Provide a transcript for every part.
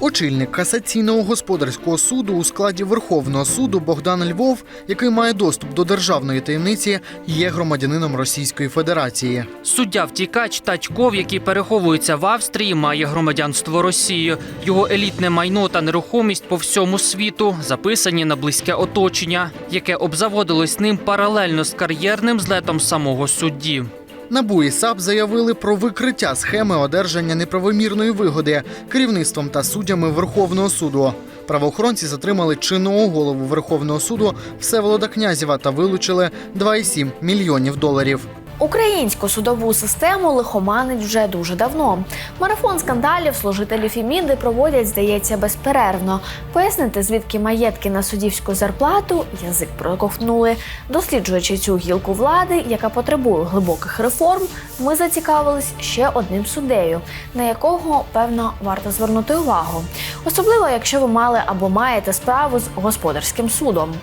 Очільник касаційного господарського суду у складі Верховного суду Богдан Львов, який має доступ до державної таємниці, є громадянином Російської Федерації. Суддя втікач Татьков, який переховується в Австрії, має громадянство Росії. Його елітне майно та нерухомість по всьому світу записані на близьке оточення, яке обзаводилось ним паралельно з кар'єрним злетом самого судді. НАБУ і САП заявили про викриття схеми одержання неправомірної вигоди керівництвом та суддями Верховного суду. Правоохоронці затримали чинного голову Верховного суду Всеволода Князєва та вилучили 2,7 мільйонів доларів. Українську судову систему лихоманить вже дуже давно. Марафон скандалів служителі Фіміди проводять, здається, безперервно. Пояснити, звідки маєтки на суддівську зарплату, язик проковтнули. Досліджуючи цю гілку влади, яка потребує глибоких реформ, ми зацікавились ще одним суддею, на якого певно варто звернути увагу. Особливо, якщо ви мали або маєте справу з господарським судом.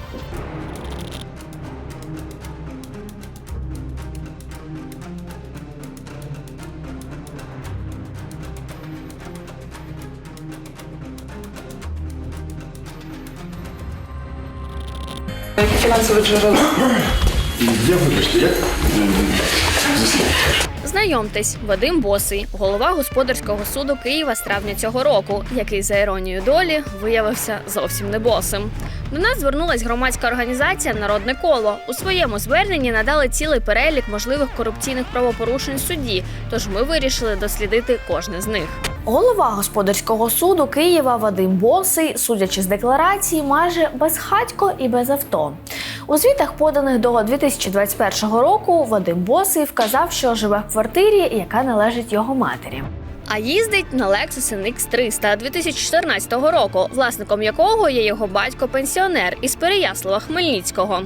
Які фінансові джерела? Я вибачте, як Знайомтесь, Вадим Босий, голова господарського суду Києва з травня цього року, який за іронією долі виявився зовсім не босим. До нас звернулась громадська організація Народне коло. У своєму зверненні надали цілий перелік можливих корупційних правопорушень судді. Тож ми вирішили дослідити кожне з них. Голова господарського суду Києва Вадим Босий, судячи з декларації, майже безхатько і без авто. У звітах, поданих до 2021 року, Вадим Босий вказав, що живе в квартирі, яка належить його матері. А їздить на Lexus NX 300 2014 року, власником якого є його батько-пенсіонер із Переяслава Хмельницького.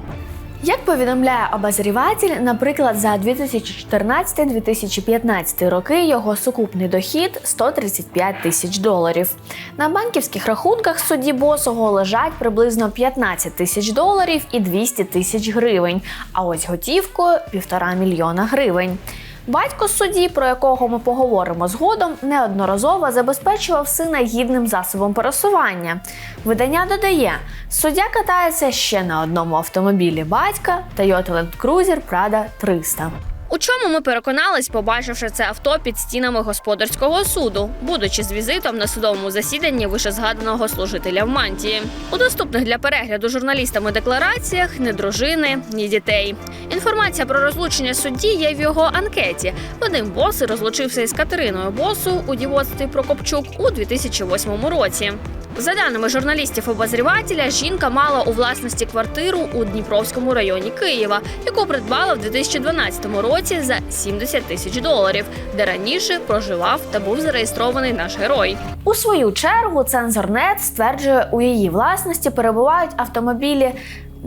Як повідомляє обозріватель, наприклад, за 2014-2015 роки його сукупний дохід 135 тисяч доларів. На банківських рахунках судді босого лежать приблизно 15 тисяч доларів і 200 тисяч гривень. А ось готівкою півтора мільйона гривень. Батько судді, про якого ми поговоримо згодом, неодноразово забезпечував сина гідним засобом пересування. Видання додає, суддя катається ще на одному автомобілі батька Toyota Land Cruiser Prada 300. У чому ми переконались, побачивши це авто під стінами господарського суду, будучи з візитом на судовому засіданні вишезгаданого служителя в мантії. У доступних для перегляду журналістами деклараціях ні дружини, ні дітей. Інформація про розлучення судді є в його анкеті. Вадим Боси розлучився із Катериною Босу у дівоцтві Прокопчук у 2008 році. За даними журналістів обозрівателя, жінка мала у власності квартиру у Дніпровському районі Києва, яку придбала в 2012 році за 70 тисяч доларів, де раніше проживав та був зареєстрований наш герой. У свою чергу цензорнет стверджує, у її власності перебувають автомобілі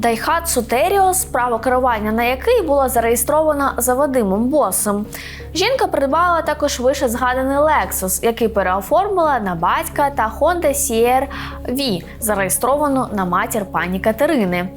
Daihatsu Terios, право керування на який було зареєстровано за Вадимом Босом. Жінка придбала також вище згаданий Lexus, який переоформила на батька та Honda Sierra V, зареєстровану на матір пані Катерини.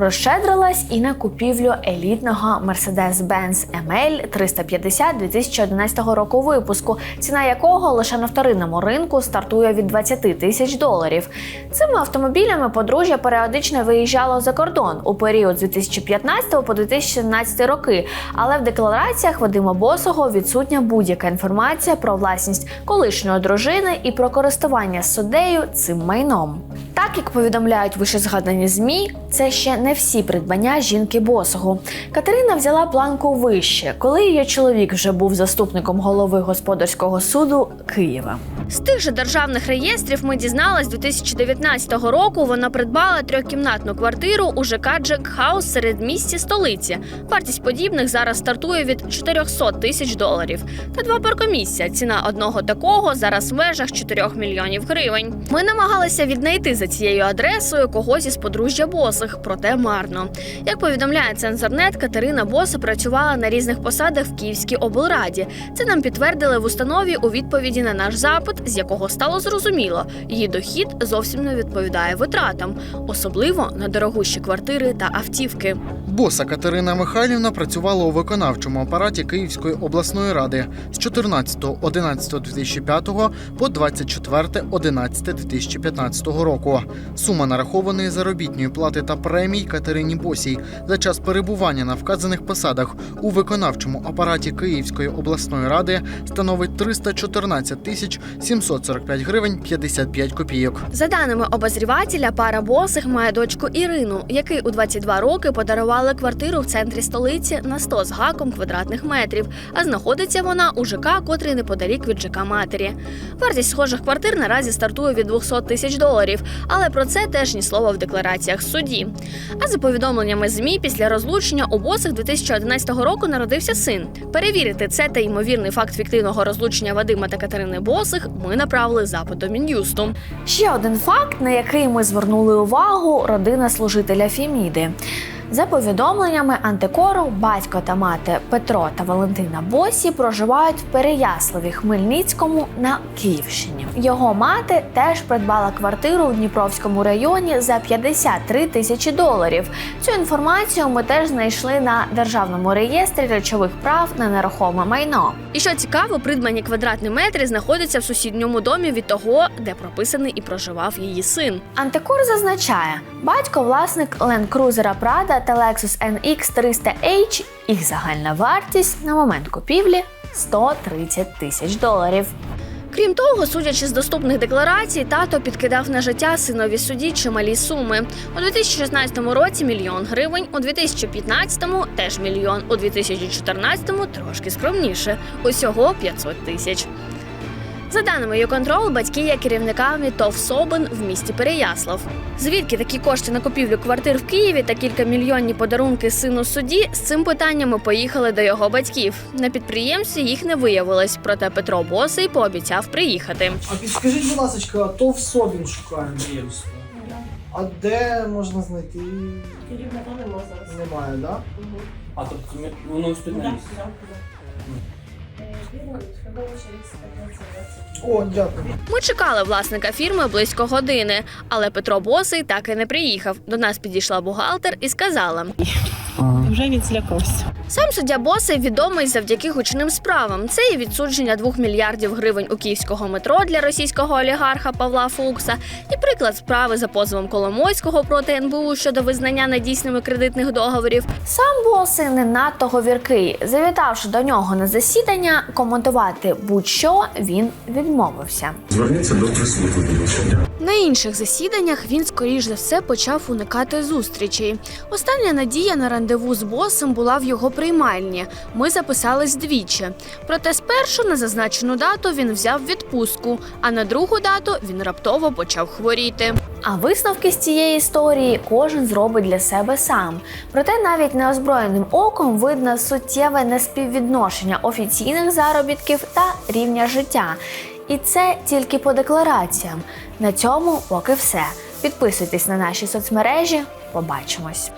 Розщедрилась і на купівлю елітного Mercedes-Benz ML 350 2011 року випуску, ціна якого лише на вторинному ринку стартує від 20 тисяч доларів. Цими автомобілями подружжя періодично виїжджало за кордон у період з 2015 по 2017 роки, але в деклараціях Вадима Босого відсутня будь-яка інформація про власність колишньої дружини і про користування суддею цим майном. Так як повідомляють вищезгадані змі, це ще не всі придбання жінки босого. Катерина взяла планку вище, коли її чоловік вже був заступником голови господарського суду Києва. З тих же державних реєстрів ми дізнались, 2019 року вона придбала трьохкімнатну квартиру у ЖК Джек Хаус серед місті столиці. Вартість подібних зараз стартує від 400 тисяч доларів. Та два паркомісця. Ціна одного такого зараз в межах 4 мільйонів гривень. Ми намагалися віднайти за цією адресою когось із подружжя босих, проте марно. Як повідомляє цензорнет, Катерина Боса працювала на різних посадах в Київській облраді. Це нам підтвердили в установі у відповіді на наш запит, з якого стало зрозуміло, її дохід зовсім не відповідає витратам, особливо на дорогущі квартири та автівки. Боса Катерина Михайлівна працювала у виконавчому апараті Київської обласної ради з 14.11.2005 по 24.11.2015 року. Сума нарахованої заробітної плати та премій Катерині Босій за час перебування на вказаних посадах у виконавчому апараті Київської обласної ради становить 314 тисяч 745 гривень 55 копійок. За даними обозрівателя, пара босих має дочку Ірину, який у 22 роки подарували квартиру в центрі столиці на 100 з гаком квадратних метрів. А знаходиться вона у ЖК, котрий неподалік від ЖК матері. Вартість схожих квартир наразі стартує від 200 тисяч доларів, але про це теж ні слова в деклараціях судді. А за повідомленнями змі, після розлучення у босих 2011 року народився син. Перевірити це та ймовірний факт фіктивного розлучення Вадима та Катерини Босих ми направили запит до Мін'юсту. Ще один факт, на який ми звернули увагу родина служителя Фіміди. За повідомленнями антикору, батько та мати Петро та Валентина Босі проживають в Переяславі Хмельницькому на Київщині. Його мати теж придбала квартиру у Дніпровському районі за 53 тисячі доларів. Цю інформацію ми теж знайшли на державному реєстрі речових прав на нерухоме майно. І що цікаво, придбані квадратні метри знаходяться в сусідньому домі від того, де прописаний і проживав її син. Антикор зазначає, батько власник Land Cruiser Prada та Lexus NX 300H, їх загальна вартість на момент купівлі 130 тисяч доларів. Крім того, судячи з доступних декларацій, тато підкидав на життя синові судді чималі суми. У 2016 році мільйон гривень, у 2015-му теж мільйон, у 2014-му трошки скромніше, усього 500 тисяч. За даними «Юконтрол», батьки є керівниками ТОВ «Собин» в місті Переяслав. Звідки такі кошти на купівлю квартир в Києві та кількамільйонні подарунки сину судді, з цим питанням ми поїхали до його батьків. На підприємстві їх не виявилось, проте Петро Босий пообіцяв приїхати. А підскажіть, будь ласка, а то в Собін шукаємо. А де можна знайти? Керівника не можна. Немає, так? Да? А тобто воно О, дякую. Ми чекали власника фірми близько години, але Петро Босий так і не приїхав. До нас підійшла бухгалтер і сказала: Вже він злякався. Сам суддя Босий відомий завдяки гучним справам. Це і відсудження 2 мільярдів гривень у київського метро для російського олігарха Павла Фукса, і приклад справи за позовом Коломойського проти НБУ щодо визнання недійсними кредитних договорів. Сам боси не надто говіркий. Завітавши до нього на засідання, коментувати будь-що він відмовився. Зверніться до прес-служби. На інших засіданнях він, скоріш за все, почав уникати зустрічей. Остання надія на рандеву з босом була в його приймальні. Ми записались двічі. Проте спершу на зазначену дату він взяв відпустку, а на другу дату він раптово почав хворіти. А висновки з цієї історії кожен зробить для себе сам. Проте навіть неозброєним оком видно суттєве неспіввідношення офіційних заробітків та рівня життя. І це тільки по деклараціям. На цьому поки все. Підписуйтесь на наші соцмережі. Побачимось.